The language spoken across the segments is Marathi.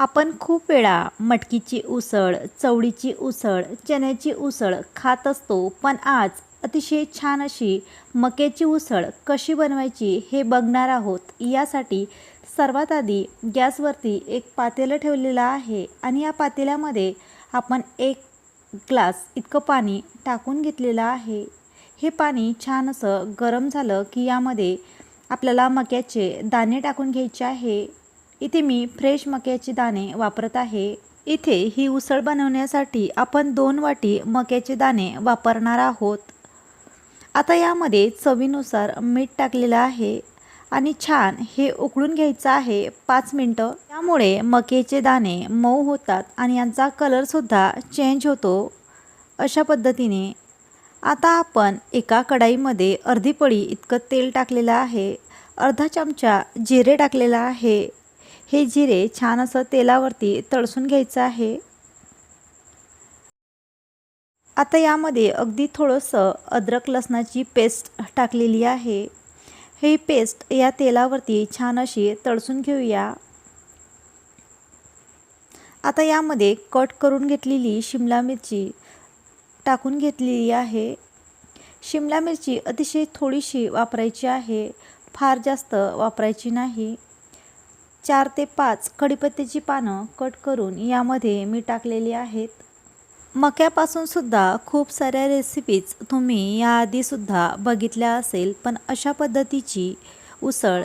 आपण खूप वेळा मटकीची उसळ चवळीची उसळ चण्याची उसळ खात असतो पण आज अतिशय छान अशी मक्याची उसळ कशी बनवायची हे बघणार आहोत. यासाठी सर्वात आधी गॅसवरती एक पातेलं ठेवलेलं आहे आणि या पातेल्यामध्ये आपण एक ग्लास इतकं पाणी टाकून घेतलेलं आहे. हे पाणी छान असं गरम झालं की यामध्ये आपल्याला मक्याचे दाणे टाकून घ्यायचे आहे. इथे मी फ्रेश मक्याचे दाणे वापरत आहे. इथे ही उसळ बनवण्यासाठी आपण दोन वाटी मक्याचे दाणे वापरणार आहोत. आता यामध्ये चवीनुसार मीठ टाकलेलं आहे आणि छान हे उकळून घ्यायचं आहे पाच मिनटं. त्यामुळे मक्याचे दाणे मऊ होतात आणि यांचा कलरसुद्धा चेंज होतो. अशा पद्धतीने आता आपण एका कढाईमध्ये अर्धी पळी इतकं तेल टाकलेलं आहे. अर्धा चमचा जिरे टाकलेला आहे. हे जिरे छान असं तेलावरती तळसून घ्यायचं आहे. आता यामध्ये अगदी थोडंसं अद्रक लसणाची पेस्ट टाकलेली आहे. ही पेस्ट या तेलावरती छान अशी तळसून घेऊया. आता यामध्ये कट करून घेतलेली शिमला मिरची टाकून घेतलेली आहे. शिमला मिरची अतिशय थोडीशी वापरायची आहे. फार जास्त वापरायची नाही. चार ते पाच कढीपत्त्याची पानं कट करून यामध्ये मी टाकलेली आहेत. मक्यापासून सुद्धा खूप साऱ्या रेसिपीज तुम्ही याआधीसुद्धा बघितल्या असेल पण अशा पद्धतीची उसळ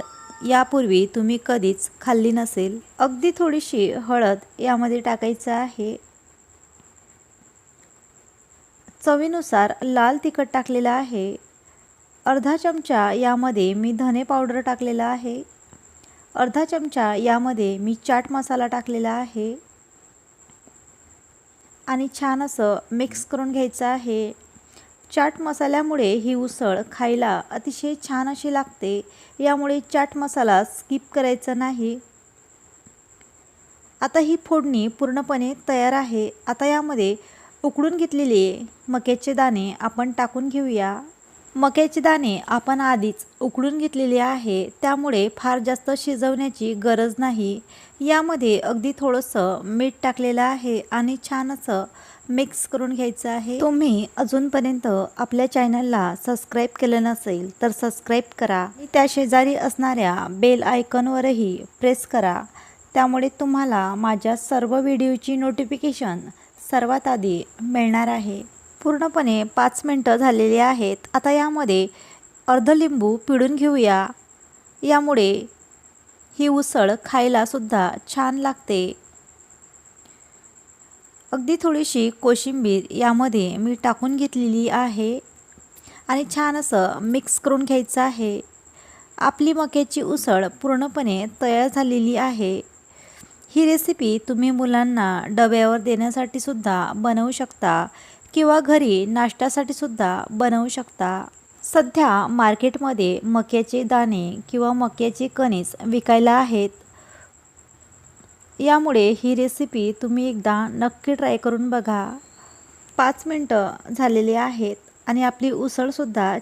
यापूर्वी तुम्ही कधीच खाल्ली नसेल. अगदी थोडीशी हळद यामध्ये टाकायचं आहे. चवीनुसार लाल तिखट टाकलेलं आहे. अर्धा चमचा यामध्ये मी धने पावडर टाकलेला आहे. अर्धा चमचा यामध्ये मी चाट मसाला टाकलेला आहे. आणि छान असं मिक्स करून घ्यायचं आहे. चाट मसाल्यामुळे ही उसळ खायला अतिशय छान अशी लागते. यामुळे चाट मसाला स्किप करायचा नाही. आता ही फोडणी पूर्णपणे तयार आहे. आता यामध्ये उकडून घेतलेले मक्याचे दाणे आपण टाकून घेऊया. मक्याचे दाणे आपण आधीच उकडून घेतलेले आहे त्यामुळे फार जास्त शिजवण्याची गरज नाही. यामध्ये अगदी थोडंसं मीठ टाकलेलं आहे आणि छान असं मिक्स करून घ्यायचं आहे. तुम्ही अजूनपर्यंत आपल्या चॅनलला सबस्क्राईब केलं नसेल तर सबस्क्राईब करा. त्या शेजारी असणाऱ्या बेल आयकॉनवरही प्रेस करा. त्यामुळे तुम्हाला माझ्या सर्व व्हिडिओची नोटिफिकेशन सर्वात आधी मिळणार आहे. पूर्णपणे पाच मिनटं झालेली आहेत. आता यामध्ये अर्ध लिंबू पिळून घेऊया. यामुळे ही उसळ खायलासुद्धा छान लागते. अगदी थोडीशी कोशिंबीर यामध्ये मी टाकून घेतलेली आहे आणि छान असं मिक्स करून घ्यायचं आहे. आपली मक्याची उसळ पूर्णपणे तयार झालेली आहे. ही रेसिपी तुम्ही मुलांना डब्यावर देण्यासाठी सुद्धा बनवू शकता. किंवा घरी नाश्त्यासाठी सुद्धा बनवू शकता. सध्या मार्केटमध्ये मक्याचे दाणे किंवा मक्याचे कणीस विकायला आहेत. यामुळे ही रेसिपी तुम्ही एकदा नक्की ट्राय करून बघा. पाच मिनटं झालेली आहेत आणि आपली उसळसुद्धा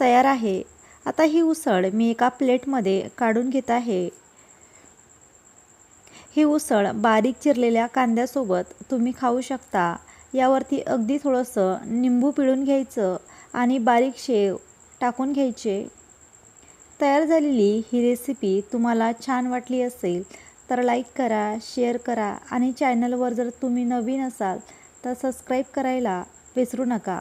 तयार आहे. आता ही उसळ मी एका प्लेटमध्ये काढून घेत आहे. ही उसळ बारीक चिरलेल्या कांद्यासोबत तुम्ही खाऊ शकता. यावरती अगदी थोडंसं निंबू पिळून घ्यायचं आणि बारीक शेव टाकून घ्यायचे. तयार झालेली ही रेसिपी तुम्हाला छान वाटली असेल तर लाईक करा शेअर करा आणि चॅनलवर जर तुम्ही नवीन असाल तर सबस्क्राईब करायला विसरू नका.